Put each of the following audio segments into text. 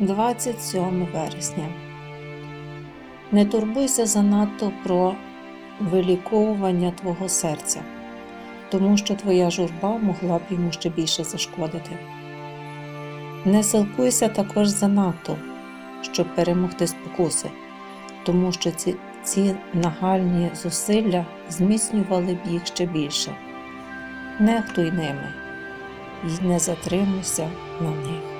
27 вересня. Не турбуйся занадто про виліковування твого серця, тому що твоя журба могла б йому ще більше зашкодити. Не силкуйся також занадто, щоб перемогти спокуси, тому що ці, ці нагальні зусилля зміцнювали б їх ще більше. Нехтуй ними і не затримуйся на них.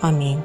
Амінь.